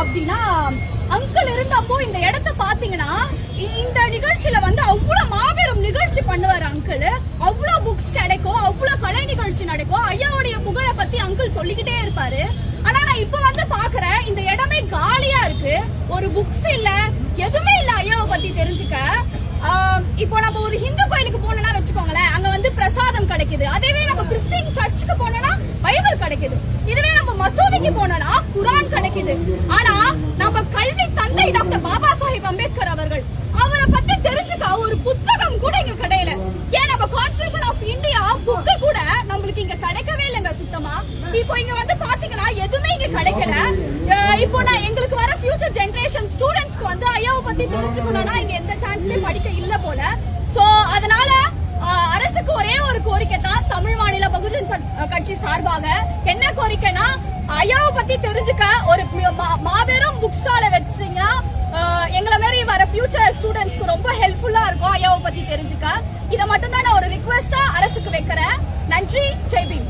அப்படின்னா அங்கிள் இருந்தப்போ இந்த இடத்த பாத்தீங்கன்னா இந்த நிகழ்ச்சியில வந்து அவ்வளவு மாபெரும் நிகழ்ச்சி பண்ணுவார் அங்கிள் அவ்வளவு புக்ஸ் கிடைக்கும் அவ்வளவு கலை நிகழ்ச்சி நடக்கும். ஐயாவுடைய புகழை பத்தி அங்கிள் சொல்லிக்கிட்டே இருப்பாரு. ஆனா நான் இப்ப வந்து பாக்குறேன் இந்த இடமே காலியா இருக்கு. ஒரு புக்ஸ் இல்ல எதுவுமே இல்ல ஐயாவை பத்தி தெரிஞ்சுக்க. இப்போ நம்ம ஒரு ஹிந்து கோயிலுக்கு போனோம்னா வச்சுக்கோங்களேன் அங்க வந்து பிரசாதம் கிடைக்குது. அதேவே நம்ம கிறிஸ்டின் சர்ச்சுக்கு போனோம்னா பைபிள் கிடைக்குது. இதுவே மசூதிக்கு போனோம்னா குரான் கிடைக்குது. ஆனா நம்ம கல்வி தந்தை டாக்டர் பாபா சாஹிப் அம்பேத்கர் அவர்கள் அவரை பத்தி தெரிஞ்சுக்க ஒரு புத்தகம் கூட இங்க கிடையல. ஏன் நம்ம கான்ஸ்டிடியூஷன் ஆஃப் இந்தியா புக்கு கூட நம்மளுக்கு இங்க கிடைக்கவே இல்லைங்க சுத்தமா. இப்போ இங்க வந்து பாத்தீங்கன்னா எதுவுமே இங்க கிடைக்கல. இப்போ நான் எங்களுக்கு வர ஃபியூச்சர் ஜெனரேஷன் ஸ்டூடெண்ட்ஸ்க்கு வந்து ஐயாவை பத்தி தெரிஞ்சுக்கணும்னா இங்க எந்த சான்ஸ்லயும் படிக்க இல்ல போல. சோ கட்சி சார்பாக என்ன கோரிக்கைனா ஐயாவை பத்தி தெரிஞ்சுக்க ஒரு மாபெரும் புக் ஸ்டால வச்சீங்கன்னா எங்களை மாதிரி வர ஃபியூச்சர் ஸ்டூடெண்ட்ஸ்க்கு ரொம்ப ஹெல்ப்ஃபுல்லா இருக்கும் ஐயாவை பத்தி தெரிஞ்சுக்க. இதை மட்டும் தான் நான் ஒரு ரிக்வெஸ்டா அரசுக்கு வைக்கிறேன். நன்றி. ஜெய்பீம்